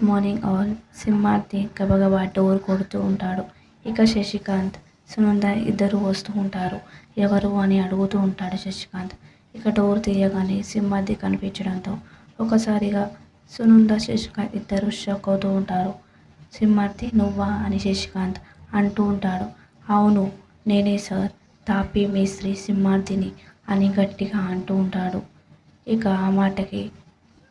Good morning all. సింహార్తి గబగబా door కొడుతూ ఉంటాడు. ఇక శశికాంత్ సునంద ఇద్దరు వస్తూ ఉంటారు. ఎవరు అని అడుగుతూ ఉంటాడు శశికాంత్. ఇక డోర్ తీయగానే సింహార్తి కనిపించడంతో ఒకసారిగా సునంద శశికాంత్ ఇద్దరు షాక్ అవుతూ ఉంటారు. సింహార్తి నువ్వా అని శశికాంత్ అంటూ ఉంటాడు. అవును నేనే సార్. తాపీ మేస్త్రి సింహార్థిని అని గట్టిగా అంటూ ఉంటాడు. ఇక ఆ మాటకి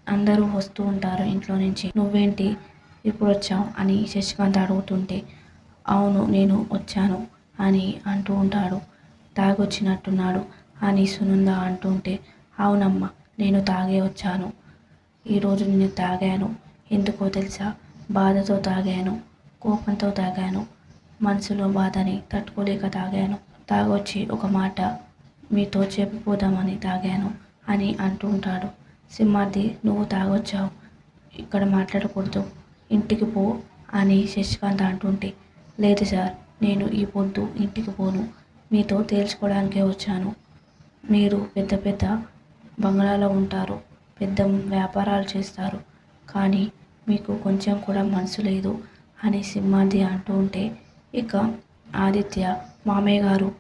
అందరూ వస్తూ ఉంటారు ఇంట్లో నుంచి. నువ్వేంటి ఇప్పుడు వచ్చావు? అని శశికాంత్ అడుగుతుంటే అవును నేను వచ్చాను అని అంటూ ఉంటాడు. తాగొచ్చినట్టున్నాడు అని సునంద అంటుంటే అవునమ్మా నేను తాగే వచ్చాను. ఈరోజు నేను తాగాను. ఎందుకో తెలుసా? బాధతో తాగాను. కోపంతో తాగాను. మనసులో బాధని తట్టుకోలేక తాగాను. తాగొచ్చి ఒక మాట మీతో చెప్పిపోదామని తాగాను అని అంటూ ఉంటాడు. సింహాద్రి నువ్వు తాగొచ్చావు. ఇక్కడ మాట్లాడకూడదు. ఇంటికి పో అని శశికాంత్ అంటుంటే లేదు సార్ నేను ఈ పొద్దు ఇంటికి పోను. మీతో తేల్చుకోవడానికే వచ్చాను. మీరు పెద్ద పెద్ద బంగ్లాలో ఉంటారు. పెద్ద వ్యాపారాలు చేస్తారు. కానీ మీకు కొంచెం కూడా మనసు లేదు అని సింహాద్రి అంటూ ఉంటే ఇక ఆదిత్య మామయ్య గారు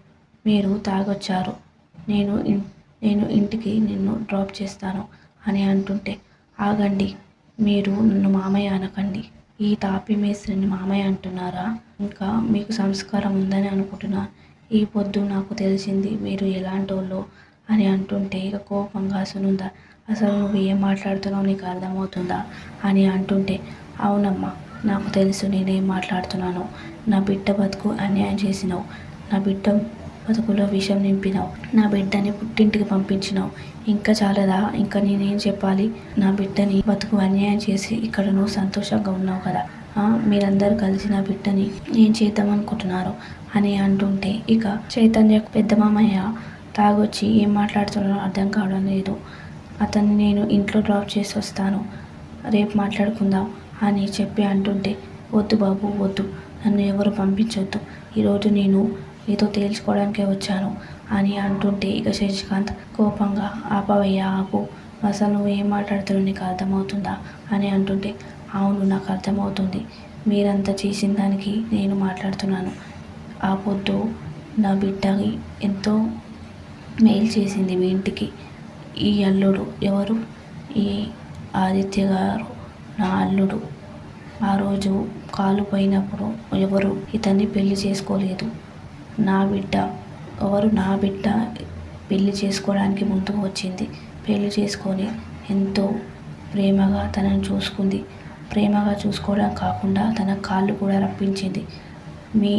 మీరు తాగొచ్చారు. నేను నేను ఇంటికి నిన్ను డ్రాప్ చేస్తాను. అని అంటుంటే ఆగండి మీరు నన్ను మామయ్య అనకండి. ఈ తాపి మేస్త్రిని మామయ్య అంటున్నారా? ఇంకా మీకు సంస్కారం ఉందని అనుకుంటున్నా. ఈ పొద్దు నాకు తెలిసింది మీరు ఎలాంటి వాళ్ళు అని అంటుంటే ఇక కోపంగా సునుంద అసలు నువ్వు ఏం మాట్లాడుతున్నావు నీకు అర్థమవుతుందా? అని అంటుంటే అవునమ్మా నాకు తెలుసు నేనేం మాట్లాడుతున్నాను. నా బిడ్డ బతుకు అన్యాయం చేసినావు. నా బిడ్డ బతుకులో విషం నింపినావు. నా బిడ్డని పుట్టింటికి పంపించినావు. ఇంకా చాలదా? ఇంకా నేనేం చెప్పాలి? నా బిడ్డని బతుకు అన్యాయం చేసి ఇక్కడ నువ్వు సంతోషంగా ఉన్నావు కదా. మీరందరూ కలిసి నా బిడ్డని ఏం చేద్దామనుకుంటున్నారు? అని అంటుంటే ఇక చైతన్య పెద్ద మామయ్య తాగొచ్చి ఏం మాట్లాడుతున్నారో అర్థం కావడం లేదు. అతన్ని నేను ఇంట్లో డ్రాప్ చేసి వస్తాను. రేపు మాట్లాడుకుందాం అని చెప్పి అంటుంటే వద్దు బాబు వద్దు. నన్ను ఎవరు పంపించొద్దు. ఈరోజు నేను ఏదో తేల్చుకోవడానికే వచ్చాను అని అంటుంటే ఇక శశికాంత్ కోపంగా ఆపవయ్యా ఆపు. అసలు నువ్వు ఏం మాట్లాడుతున్నావు? నీకు అర్థమవుతుందా? అని అంటుంటే అవును నాకు అర్థమవుతుంది. మీరంతా చేసిన దానికి నేను మాట్లాడుతున్నాను. ఆ పొద్దు నా బిడ్డకి ఎంతో మెయిల్ చేసింది మీ ఇంటికి. ఈ అల్లుడు ఎవరు? ఈ ఆదిత్య గారు. నా అల్లుడు. ఆ రోజు కాలు పోయినప్పుడు ఎవరు? ఇతన్ని పెళ్ళి చేసుకోలేదు. నా బిడ్డ ఎవరు నా బిడ్డ పెళ్ళి చేసుకోవడానికి ముందుకు వచ్చింది. పెళ్ళి చేసుకొని ఎంతో ప్రేమగా తనను చూసుకుంది. ప్రేమగా చూసుకోవడం కాకుండా తన కాళ్ళు కూడా రప్పించింది. మీ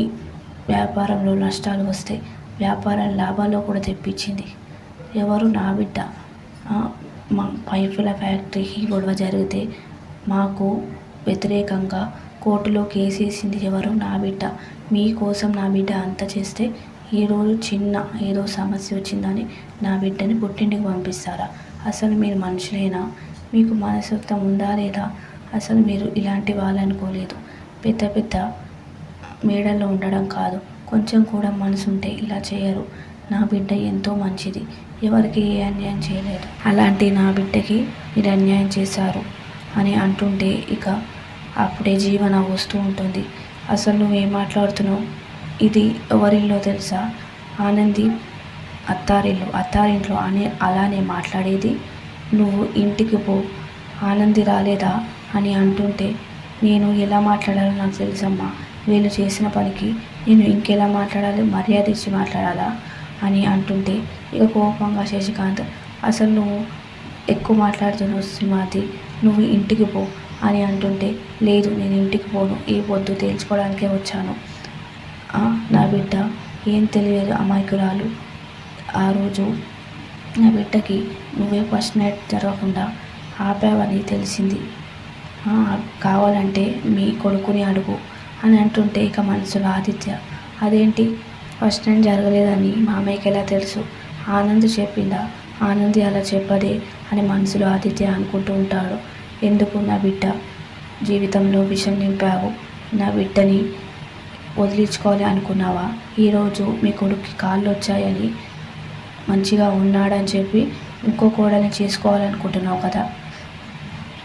వ్యాపారంలో నష్టాలు వస్తే వ్యాపారం లాభాల్లో కూడా తెప్పించింది. ఎవరు నా బిడ్డ? మా పైపుల ఫ్యాక్టరీకి గొడవ జరిగితే మాకు వ్యతిరేకంగా కోర్టులో కేసేసింది ఎవరు? నా బిడ్డ. మీకోసం నా బిడ్డ అంత చేస్తే ఈరోజు చిన్న ఏదో సమస్య వచ్చిందని నా బిడ్డని పుట్టింటికి పంపిస్తారా? అసలు మీరు మనుషులేనా? మీకు మనస్తత్వం ఉందా లేదా? అసలు మీరు ఇలాంటి వాళ్ళనుకోలేదు. పెద్ద పెద్ద మేడల్లో ఉండడం కాదు. కొంచెం కూడా మనసు ఉంటే ఇలా చేయరు. నా బిడ్డ ఎంతో మంచిది. ఎవరికి ఏ అన్యాయం చేయలేదు. అలాంటి నా బిడ్డకి మీరు అన్యాయం చేశారు అని అంటుంటే ఇక అప్పుడే జీవన వస్తూ ఉంటుంది. అసలు నువ్వేం మాట్లాడుతున్నావు? ఇది ఎవరిల్లో తెలుసా? ఆనంది అత్తారిల్లు. అత్తారింట్లో అనే అలానే మాట్లాడేది. నువ్వు ఇంటికి పో. ఆనంది రాలేదా? అని అంటుంటే నేను ఎలా మాట్లాడాలో నాకు తెలుసమ్మా. వీళ్ళు చేసిన పనికి నేను ఇంకెలా మాట్లాడాలి? మర్యాద ఇచ్చి మాట్లాడాలా? అని అంటుంటే ఇక కోపంగా శశికాంత్ అసలు నువ్వు ఎక్కువ మాట్లాడుతున్నావు శ్రీమాతి నువ్వు ఇంటికి పో. అని అంటుంటే లేదు నేను ఇంటికి పోను. ఈ పొద్దు తేల్చుకోవడానికే వచ్చాను. నా బిడ్డ ఏం తెలియదు అమాయకురాలు. ఆ రోజు నా బిడ్డకి నువ్వే ఫస్ట్ నైట్ జరగకుండా ఆపావని తెలిసింది. కావాలంటే మీ కొడుకుని అడుగు అని అంటుంటే ఇక మనసులో ఆదిత్య అదేంటి? ఫస్ట్ నైట్ జరగలేదని మామయ్యకి ఎలా తెలుసు? ఆనంద్ చెప్పిందా? ఆనంది అలా చెప్పదే అని మనసులో ఆదిత్య అనుకుంటూ ఉంటాడు. ఎందుకు నా బిడ్డ జీవితంలో విషం నింపావు? నా బిడ్డని వదిలించుకోవాలి అనుకున్నావా? ఈరోజు మీ కొడుక్కి కాళ్ళు వచ్చాయని మంచిగా ఉన్నాడని చెప్పి ఇంకో కోడల్ని చేసుకోవాలనుకుంటున్నావు కదా.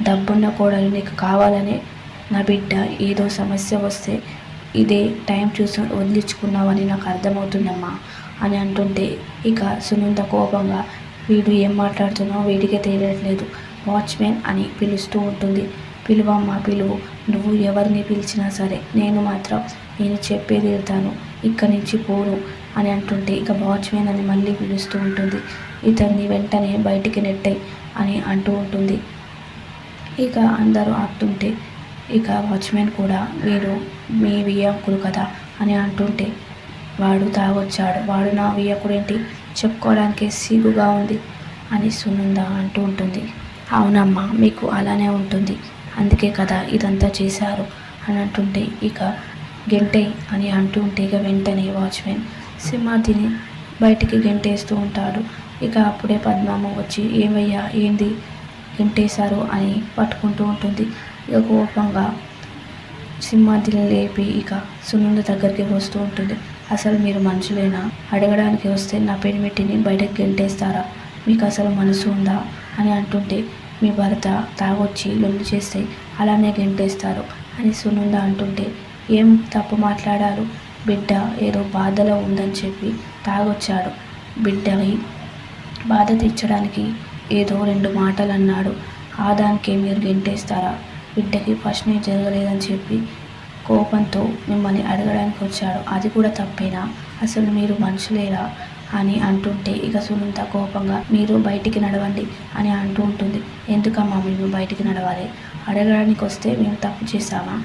డబ్బున్న కోడలు నీకు కావాలని నా బిడ్డ ఏదో సమస్య వస్తే ఇదే టైం చూసి వదిలించుకున్నావని నాకు అర్థమవుతుందమ్మా అని అంటుంటే ఇక సునంద కోపంగా వీడు ఏం మాట్లాడుతున్నావు వీడికే తెలియట్లేదు. వాచ్మెన్ అని పిలుస్తూ ఉంటుంది. పిలువమ్మా పిలువు. నువ్వు ఎవరిని పిలిచినా సరే నేను మాత్రం నేను చెప్పే తీరుతాను ఇక్కడి నుంచి పోను అని అంటుంటే ఇక వాచ్మెన్ అని మళ్ళీ పిలుస్తూ ఉంటుంది. ఇతన్ని వెంటనే బయటికి నెట్టాయి అని అంటూ ఉంటుంది. ఇక అందరూ ఆపుతుంటే ఇక వాచ్మెన్ కూడా వీడు మీ వియ్యంకుడు కదా అని అంటుంటే వాడు తాగొచ్చాడు. వాడు నా వియ్యకుడు ఏంటి చెప్పుకోవడానికి సిగ్గుగా ఉంది అని సునంద అంటూ ఉంటుంది. అవునమ్మా మీకు అలానే ఉంటుంది. అందుకే కదా ఇదంతా చేశారు అని అంటుంటే ఇక గెంటే అని అంటూ ఉంటే ఇక వెంటనే వాచ్మెన్ సింహార్థిని బయటికి గెంటేస్తూ ఉంటాడు. ఇక అప్పుడే పద్మమ్మ వచ్చి ఏమయ్యా ఏంది గెంటేశారు? అని పట్టుకుంటూ ఉంటుంది. ఇక కోపంగా సింహార్థిని లేపి ఇక సునంద దగ్గరికి వస్తూ ఉంటుంది. అసలు మీరు మనుషులేనా? అడగడానికి వస్తే నా పెనిమిటిని బయటకు గెంటేస్తారా? మీకు అసలు మనసు ఉందా? అని అంటుంటే మీ భర్త తాగొచ్చి లొల్లు చేస్తే అలానే గెంటేస్తారు అని సునంద అంటుంటే ఏం తప్పు మాట్లాడారు? బిడ్డ ఏదో బాధలో ఉందని చెప్పి తాగొచ్చాడు. బిడ్డవి బాధ తీర్చడానికి ఏదో రెండు మాటలు అన్నాడు ఆ దానికే మీరు గెంటేస్తారా? బిడ్డకి ఫస్ట్ నేను జరగలేదని చెప్పి కోపంతో మిమ్మల్ని అడగడానికి వచ్చాడు. అది కూడా తప్పేనా? అసలు మీరు మనుషులేరా? అని అంటుంటే ఇక సునంత కోపంగా మీరు బయటికి నడవండి అని అంటూ ఉంటుంది. ఎందుకమ్మా మేము బయటికి నడవాలి? అడగడానికి వస్తే మేము తప్పు చేశామా?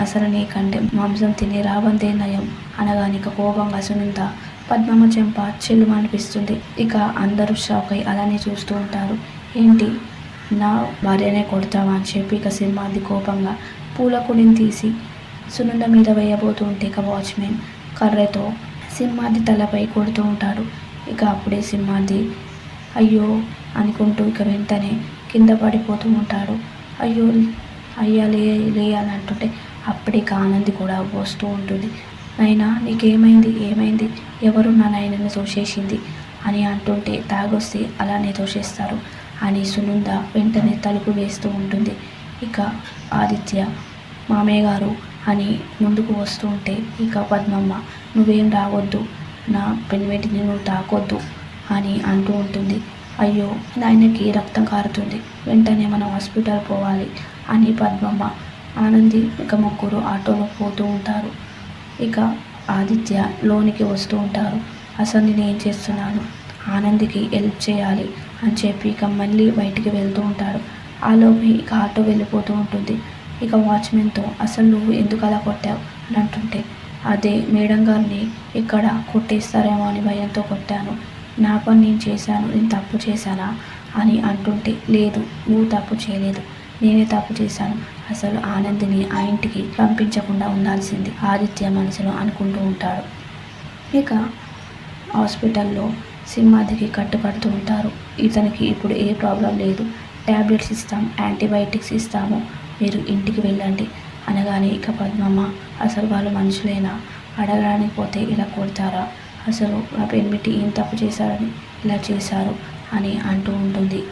అసలు నీకంటే మాంసం తినే రావందే నయం అనగానే ఇక కోపంగా సునంత పద్మమ్మ చెంప చెల్లు అనిపిస్తుంది. ఇక అందరూ షాక్ అయి అలానే చూస్తూ ఉంటారు. ఏంటి? నా భార్యనే కొడతావా అని చెప్పి ఇక సింహాది కోపంగా పూల కుడిని తీసి సునంద మీద వేయబోతూ ఉంటే ఇక వాచ్మెన్ కర్రతో సింహాది తలపై కొడుతూ ఉంటాడు. ఇక అప్పుడే సింహాది అయ్యో అనుకుంటూ ఇక వెంటనే కింద పడిపోతూ ఉంటాడు. అయ్యో అయ్యా లే లే అని అంటుంటే అప్పుడే ఇక ఆనంది కూడా వస్తూ ఉంటుంది. నైనా నీకేమైంది? ఏమైంది? ఎవరు నా నాయనని తోసేసింది? అని అంటుంటే తాగొస్తే అలానే తోసేస్తారు అని సునంద వెంటనే తలుపు వేస్తూ ఉంటుంది. ఇక ఆదిత్య మామయ్య గారు అని ముందుకు వస్తూ ఉంటే ఇక పద్మమ్మ నువ్వేం రావద్దు. నా పెనిమిటిని నువ్వు తాకొద్దు అని అంటూ ఉంటుంది. అయ్యో నాయనకి రక్తం కారుతుంది. వెంటనే మనం హాస్పిటల్ పోవాలి అని పద్మమ్మ ఆనంది ఇక ముగ్గురు ఆటోలో పోతూ ఉంటారు. ఇక ఆదిత్య లోనికి వస్తూ ఉంటారు. అసలు నేను ఏం చేస్తున్నాను? ఆనందికి హెల్ప్ చేయాలి అని చెప్పి ఇక మళ్ళీ బయటికి వెళ్తూ ఉంటాడు ఆలోపు ఇక ఆటో వెళ్ళిపోతూ ఉంటుంది. ఇక వాచ్మెన్తో అసలు నువ్వు ఎందుకు అలా కొట్టావు? అని అంటుంటే అదే మేడం గారిని ఇక్కడ కొట్టేస్తారేమో అని భయంతో కొట్టాను. నా పని నేను చేశాను. నేను తప్పు చేశానా? అని అంటుంటే లేదు నువ్వు తప్పు చేయలేదు. నేనే తప్పు చేశాను. అసలు ఆనందిని ఆ ఇంటికి పంపించకుండా ఉండాల్సింది ఆదిత్య మనసులో అనుకుంటూ ఉంటాడు. ఇక హాస్పిటల్లో సింహాదికి కట్టుకడుతూ ఉంటారు. ఇతనికి ఇప్పుడు ఏ ప్రాబ్లం లేదు. ట్యాబ్లెట్స్ ఇస్తాం యాంటీబయాటిక్స్ ఇస్తాము. మీరు ఇంటికి వెళ్ళండి అనగానే ఇక పద్మమ్మ అసలు వాళ్ళు మనుషులేనా? అడగడానికి పోతే ఇలా కొడతారా? అసలు నా పెన్మిటి ఏం తప్పు చేశారని ఇలా చేశారు? అని అంటూ ఉంటుంది.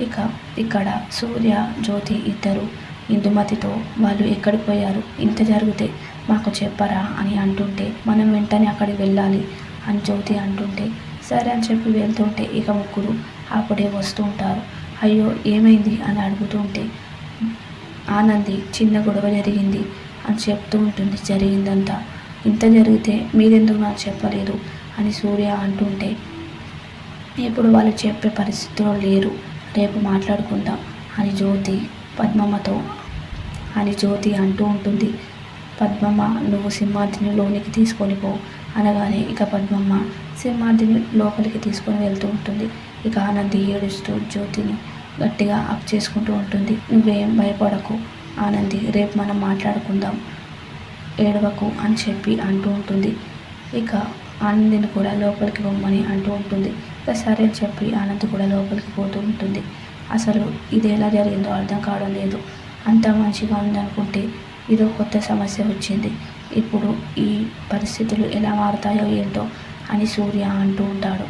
ఇక ఇక్కడ సూర్య జ్యోతి ఇద్దరు ఇందుమతితో వాళ్ళు ఎక్కడికి పోయారు? ఇంత జరిగితే మాకు చెప్పరా? అని అంటుంటే మనం వెంటనే అక్కడికి వెళ్ళాలి అని జ్యోతి అంటుంటే సరే అని చెప్పి వెళ్తుంటే ఇక ముగ్గురు అప్పుడే వస్తూ ఉంటారు. అయ్యో ఏమైంది? అని అడుగుతుంటే ఆనంది చిన్న గొడవ జరిగింది అని చెప్తూ ఉంటుంది. జరిగిందంతా. ఇంత జరిగితే మీరెందుకు నాకు చెప్పలేదు? అని సూర్య అంటుంటే ఇప్పుడు వాళ్ళు చెప్పే పరిస్థితిలో లేరు. రేపు మాట్లాడుకుందాం అని జ్యోతి పద్మమ్మతో అని జ్యోతి అంటూ ఉంటుంది. పద్మమ్మ నువ్వు సింహార్థిని లోనికి తీసుకొని పో అనగానే ఇక పద్మమ్మ సింహార్థిని లోపలికి తీసుకొని వెళ్తూ ఉంటుంది. ఇక ఆనంది ఏడుస్తూ జ్యోతిని గట్టిగా అప్ చేసుకుంటూ ఉంటుంది. నువ్వేం భయపడకు ఆనంది. రేపు మనం మాట్లాడుకుందాం ఏడవకు అని చెప్పి అంటూ ఉంటుంది. ఇక ఆనందిని కూడా లోపలికి పొమ్మని అంటూ ఉంటుంది. ఇక సరే అని చెప్పి ఆనంద్ కూడా లోపలికి పోతూ ఉంటుంది. అసలు ఇది ఎలా జరిగిందో అర్థం కావడం లేదు. అంతా మంచిగా ఉందనుకుంటే ఇదో కొత్త సమస్య వచ్చింది. ఇప్పుడు ఈ పరిస్థితులు ఎలా మారుతాయో ఏంటో అని సూర్య అంటూ ఉంటాడు.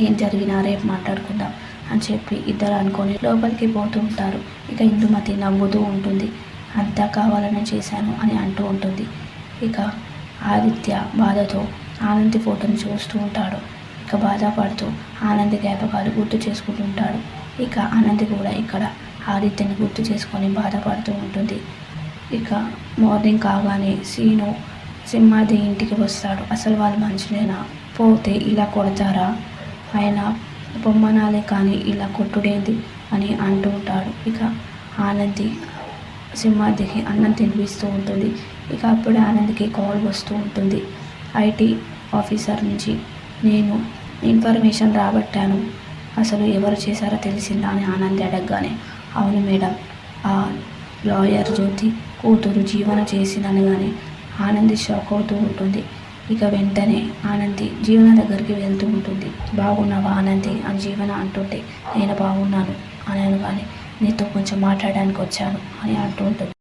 ఏం జరిగినా రేపు మాట్లాడుకుందాం. అని చెప్పి ఇద్దరు అనుకొని లోపలికి పోతూ ఉంటారు. ఇక ఇందుమతి నవ్వుతూ ఉంటుంది. అంతా కావాలని చేశాను అని అంటూ ఉంటుంది. ఇక ఆదిత్య బాధతో ఆనంది ఫోటోని చూస్తూ ఉంటాడు. ఇక బాధపడుతూ ఆనంది జ్ఞాపకాలు గుర్తు చేసుకుంటూ ఉంటాడు. ఇక ఆనంది కూడా ఇక్కడ ఆదిత్యని గుర్తు చేసుకొని బాధపడుతూ ఉంటుంది. ఇక మార్నింగ్ కాగానే సీను సింహాది ఇంటికి వస్తాడు. అసలు వాళ్ళు మనుషులేనా? పోతే ఇలా కొడతారా? ఆయన బొమ్మనాలే కానీ ఇలా కొట్టుడేంది అని అంటూ ఉంటాడు. ఇక ఆనంది సింహాద్రికి అన్నం తినిపిస్తూ ఉంటుంది. ఇక అప్పుడే ఆనంద్కి కాల్ వస్తూ ఉంటుంది. ఐటీ ఆఫీసర్ నుంచి నేను ఇన్ఫర్మేషన్ రాబట్టాను. అసలు ఎవరు చేశారో తెలిసిందా? అని ఆనంది అడగగానే అవును మేడం ఆ లాయర్ జ్యోతి కూతురు జీవన కానీ ఆనంది షాక్ అవుతూ ఉంటుంది. ఇక వెంటనే ఆనంది జీవన దగ్గరికి వెళ్తూ ఉంటుంది. బాగున్నావా ఆనంది అని జీవన అంటుంటే నేను బాగున్నాను అని అనగానే నీతో కొంచెం మాట్లాడడానికి వచ్చాను అని అంటూ ఉంటుంది.